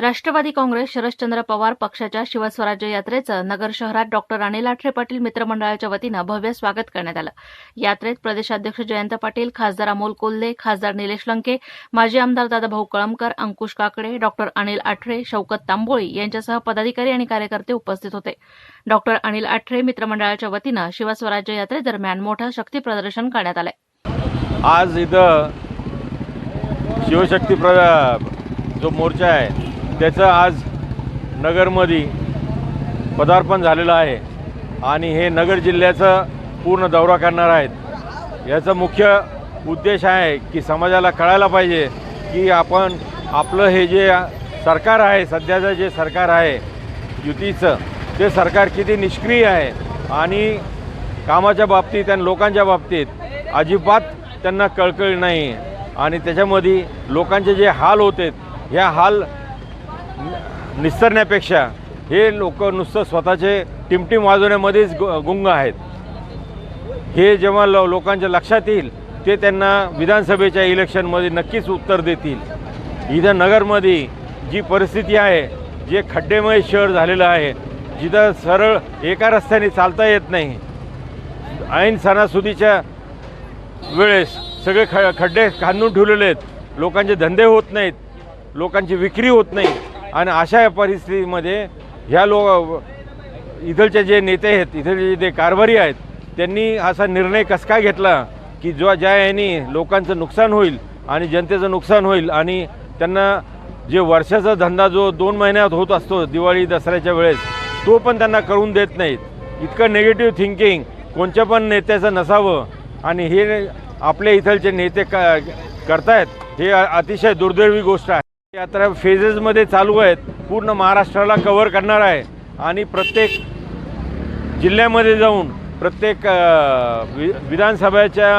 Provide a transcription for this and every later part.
Rashtravadi Congress Sharadchandra Pawar पक्षाच्या शिवस्वराज्य यात्रेचं नगर शहरात डॉक्टर अनिल आठरे पाटील मित्रमंडळाच्या वतीनं भव्य स्वागत करण्यात आलं. यात्रेत प्रदेशाध्यक्ष जयंत पाटील खासदार अमोल कोल्हे खासदार निलेश लंके माजी आमदार दादाभाऊ कळमकर अंकुश काकडे डॉक्टर अनिल आठरे शौकत तांबोळी यांच्यासह पदाधिकारी आणि कार्यकर्ते उपस्थित होते. डॉक्टर अनिल आठरे मित्रमंडळाच्या वतीनं शिवस्वराज्य यात्रेदरम्यान मोठं शक्ती प्रदर्शन करण्यात आलंय. आज इथं शिवशक्ती प्र जो मोर्चा आहे त्याचं आज नगरमध्ये पदार्पण झालेलं आहे आणि हे नगर जिल्ह्याचं पूर्ण दौरा करणार आहेत. याचा मुख्य उद्देश आहे की समाजाला कळायला पाहिजे की आपण आपलं हे जे सरकार आहे सध्याचं जे सरकार आहे युतीचं ते सरकार किती निष्क्रिय आहे आणि कामाच्या बाबतीत आणि लोकांच्या बाबतीत अजिबात त्यांना कळकळ नाही. आणि त्याच्यामध्ये लोकांचे जे हाल होते ह्या हाल निस्तरण्यापेक्षा हे लोक नुसतं स्वतःचे टिमटिम वाजवण्यामध्येच गु- गुंग आहेत. हे जेव्हा लो लोकांच्या लक्षात येईल ते त्यांना विधानसभेच्या इलेक्शनमध्ये नक्कीच उत्तर देतील. इथं नगरमध्ये जी परिस्थिती आहे जे खड्डेमय शहर झालेलं आहे जिथं सरळ एका रस्त्याने चालता येत नाही. ऐन सणासुदीच्या वेळेस सगळे ख खड्डे खांदून ठेवलेले आहेत. लोकांचे धंदे होत नाहीत. लोकांची विक्री होत नाही. आणि अशा परिस्थितीमध्ये ह्या लो इथलचे जे नेते आहेत इथलचे जे कारभारी आहेत त्यांनी असा निर्णय कसा काय घेतला की जो ज्या यांनी लोकांचं नुकसान होईल आणि जनतेचं नुकसान होईल आणि त्यांना जे वर्षाचा धंदा जो दोन महिन्यात होत असतो दिवाळी दसऱ्याच्या वेळेस तो पण त्यांना करून देत नाहीत. इतकं निगेटिव्ह थिंकिंग कोणत्या पण नेत्याचं नसावं. आणि हे आपल्या इथलचे नेते क करतायत हे अतिशय दुर्दैवी गोष्ट आहे. यात्रा फेजेसमध्ये चालू आहेत. पूर्ण महाराष्ट्राला कव्हर करणार आहे. आणि प्रत्येक जिल्ह्यामध्ये जाऊन प्रत्येक वि विधानसभेच्या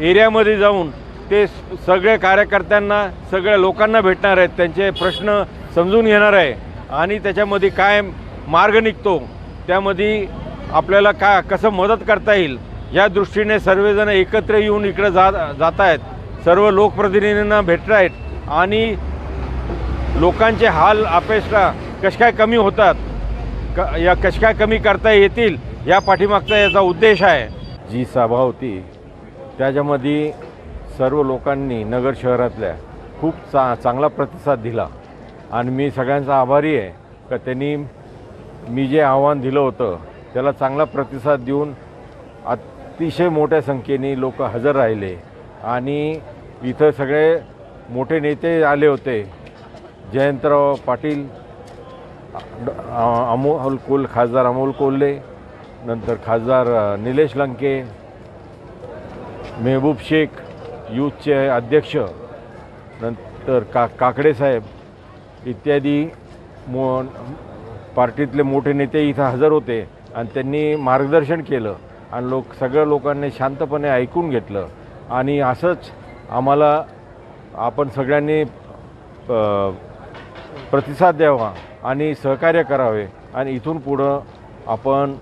एरियामध्ये जाऊन ते सगळ्या सगळे कार्यकर्त्यांना सगळ्या लोकांना भेटणार आहेत. त्यांचे प्रश्न समजून घेणार आहे. आणि त्याच्यामध्ये काय मार्ग निघतो त्यामध्ये आपल्याला का कसं मदत करता येईल या दृष्टीने सर्वजण एकत्र येऊन इकडं जा जात आहेत सर्व लोकप्रतिनिधींना भेटत आहेत आणि लोकांचे हाल अपेक्षा कश काय कमी होतात क या कश काय कमी करता येतील या पाठीमागचा याचा उद्देश आहे. जी सभा होती त्याच्यामध्ये सर्व लोकांनी नगर शहरातल्या खूप चा चांगला प्रतिसाद दिला. आणि मी सगळ्यांचा आभारी आहे का त्यांनी मी जे आव्हान दिलं होतं त्याला चांगला प्रतिसाद देऊन अतिशय मोठ्या संख्येने लोक हजर राहिले. आणि इथं सगळे मोठे नेते आले होते. जयंतराव पाटील अमोल कोल खासदार अमोल कोल्हे नंतर खासदार निलेश लंके मेहबूब शेख यूथचे अध्यक्ष नंतर का काकडे साहेब इत्यादी मो पार्टीतले मोठे नेते इथं हजर होते आणि त्यांनी मार्गदर्शन केलं आणि लोक सगळ्या लोकांनी शांतपणे ऐकून घेतलं. आणि असंच आम्हाला आपण सगळ्यांनी प्रतिसाद द्यावा आणि सहकार्य करावे आणि इथून पुढं आपण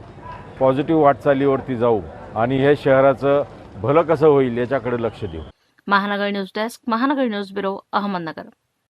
पॉझिटिव्ह वाटचालीवरती जाऊ आणि हे शहराचं भलं कसं होईल याच्याकडे लक्ष देऊ. Mahanagar news desk Mahanagar news bureau Ahmednagar.